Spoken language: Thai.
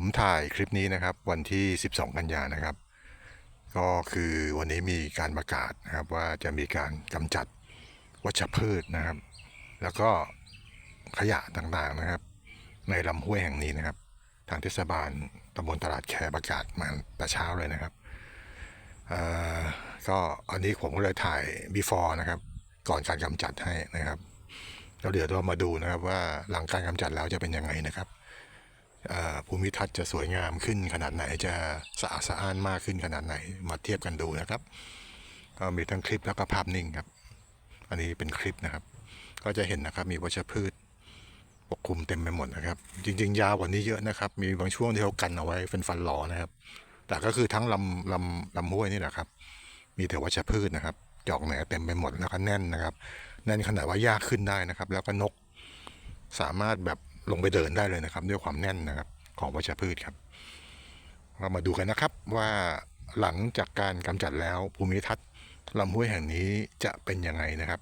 ผมถ่ายคลิปนี้นะครับ วันที่ 12 กันยานะครับ ก็คือวันนี้มีการประกาศนะครับว่าจะมีการกำจัดวัชพืชนะครับ แล้วก็ขยะต่างๆนะครับ ในลำห้วยแห่งนี้นะครับ ทางเทศบาลตำบลตลาดแคประกาศมาแต่เช้าเลยนะครับก็อันนี้ผมก็เลยถ่าย before นะครับ ก่อนการกำจัดให้นะครับแล้วเดี๋ยวเรามาดูนะครับว่าหลังการกำจัดแล้วจะเป็นยังไงนะครับ ภูมิทัศน์จะสวยงามขึ้นขนาดไหนจะสะอาดสะอ้านมากขึ้นขนาดไหนมาเทียบกันดูนะครับ ก็มีทั้งคลิปแล้วก็ภาพนิ่งครับ อันนี้เป็นคลิปนะครับ ก็จะเห็นนะครับมีวัชพืชปกคลุมเต็มไปหมดนะครับ จริง ๆ ยาวกว่านี้เยอะนะครับ มีบางช่วงที่เขากันเอาไว้เป็นฟันหลอนะครับ แต่ก็คือทั้งลำลำลำห้วยนี่แหละครับ มีแต่วัชพืชนะครับจอกแหนเต็มไปหมดแล้วก็แน่นนะครับ แน่นขนาดว่ายากขึ้นได้นะครับ แล้วก็นกสามารถแบบ ลงไปเดินได้เลยนะครับ ด้วยความแน่นนะครับของวัชพืชครับเรามาดูกันนะครับว่าหลังจากการกำจัดแล้วภูมิทัศน์ลำห้วยแห่งนี้จะเป็นยังไงนะครับ